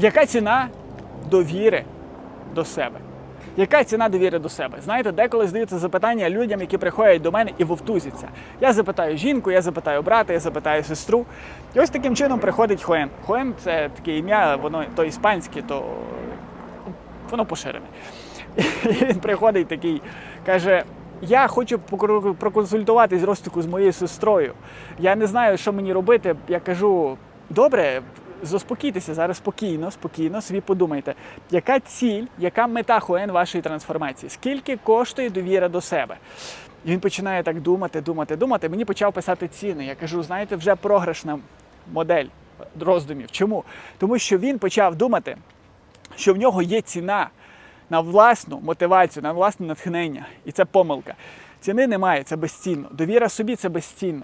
Яка ціна довіри до себе? Яка ціна довіри до себе? Знаєте, деколи здаються запитання людям, які приходять до мене і вовтузяться. Я запитаю жінку, я запитаю брата, я запитаю сестру. І ось таким чином приходить Хоен. Хоен це таке ім'я, воно то іспанське, то воно поширене. І він приходить такий, каже: Я хочу проконсультуватись Ростику з моєю сестрою. Я не знаю, що мені робити. Я кажу: добре, заспокійтеся зараз спокійно, спокійно, собі подумайте, яка ціль, яка мета Хоен вашої трансформації? Скільки коштує довіра до себе? І він починає так думати, думати, думати. Мені почав писати ціни. Я кажу, знаєте, вже програшна модель роздумів. Чому? Тому що він почав думати, що в нього є ціна на власну мотивацію, на власне натхнення. І це помилка. Ціни немає, це безцінно. Довіра собі це безцінно.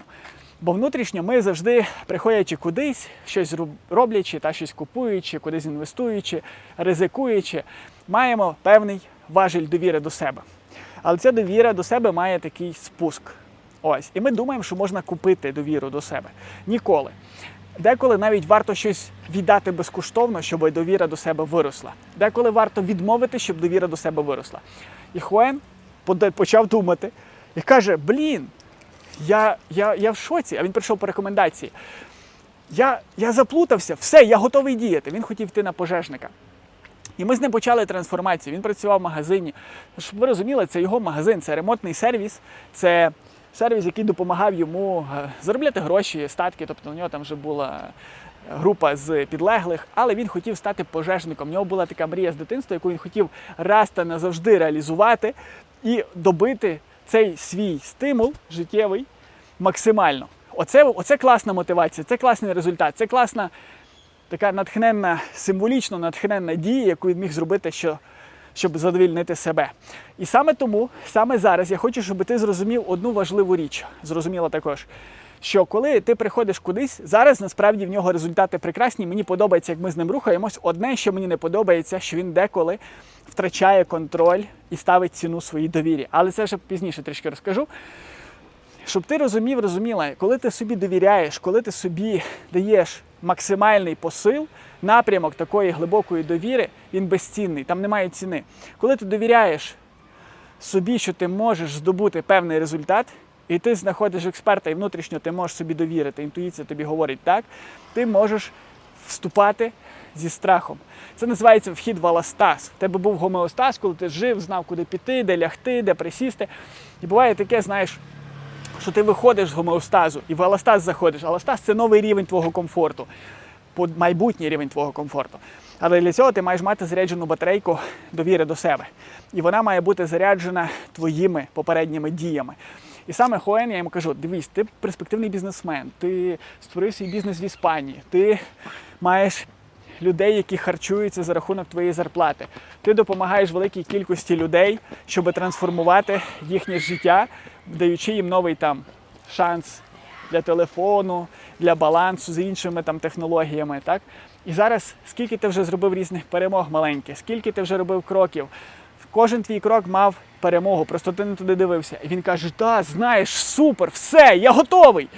Бо внутрішньо ми завжди, приходячи кудись, щось роблячи та щось купуючи, кудись інвестуючи, ризикуючи, маємо певний важіль довіри до себе. Але ця довіра до себе має такий спуск. Ось. І ми думаємо, що можна купити довіру до себе. Ніколи. Деколи навіть варто щось віддати безкоштовно, щоб довіра до себе виросла. Деколи варто відмовити, щоб довіра до себе виросла. І Хуен почав думати і каже: Блін, я, я, я в шоці, а він прийшов по рекомендації. Я, я заплутався, все, я готовий діяти. Він хотів йти на пожежника. І ми з ним почали трансформацію. Він працював в магазині. Щоб ви розуміли, це його магазин, це ремонтний сервіс, це сервіс, який допомагав йому е, заробляти гроші, статки. Тобто у нього там вже була група з підлеглих, але він хотів стати пожежником. У нього була така мрія з дитинства, яку він хотів раз та назавжди реалізувати і добити цей свій стимул життєвий максимально. Оце, оце класна мотивація, це класний результат, це класна така натхненна, символічно натхненна дія, яку він міг зробити, що, щоб задовільнити себе. І саме тому, саме зараз я хочу, щоб ти зрозумів одну важливу річ. Зрозуміла також. Що коли ти приходиш кудись, зараз насправді в нього результати прекрасні. Мені подобається, як ми з ним рухаємось. Одне, що мені не подобається, що він деколи втрачає контроль і ставить ціну своїй довірі. Але це вже пізніше трішки розкажу. Щоб ти розумів, розуміла, коли ти собі довіряєш, коли ти собі даєш максимальний посил, напрямок такої глибокої довіри, він безцінний, там немає ціни. Коли ти довіряєш собі, що ти можеш здобути певний результат, і ти знаходиш експерта, і внутрішньо ти можеш собі довірити, інтуїція тобі говорить так, ти можеш вступати зі страхом. Це називається вхід в аластаз. У тебе був гомеостаз, коли ти жив, знав, куди піти, де лягти, де присісти. І буває таке, знаєш, що ти виходиш з гомеостазу і в аластаз заходиш. Аластаз це новий рівень твого комфорту, майбутній рівень твого комфорту. Але для цього ти маєш мати заряджену батарейку довіри до себе. І вона має бути заряджена твоїми попередніми діями. І саме Хоен, я йому кажу: дивись, ти перспективний бізнесмен, ти створив свій бізнес в Іспанії, ти маєш людей, які харчуються за рахунок твоєї зарплати. Ти допомагаєш великій кількості людей, щоб трансформувати їхнє життя, даючи їм новий там шанс для телефону, для балансу з іншими там технологіями. Так? І зараз скільки ти вже зробив різних перемог маленьких, скільки ти вже робив кроків. Кожен твій крок мав перемогу, просто ти не туди дивився. І він каже: Та, знаєш, супер, все, я готовий.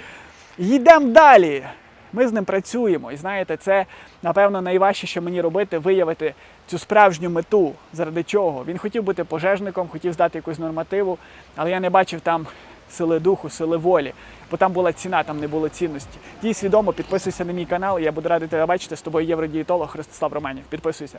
Йдемо далі. Ми з ним працюємо. І знаєте, це напевно найважче, що мені робити, виявити цю справжню мету, заради чого. Він хотів бути пожежником, хотів здати якусь нормативу, але я не бачив там сили духу, сили волі, бо там була ціна, там не було цінності. Дій свідомо, підписуйся на мій канал, і я буду радий тебе бачити з тобою євродієтолог Ростислав Романів. Підписуйся.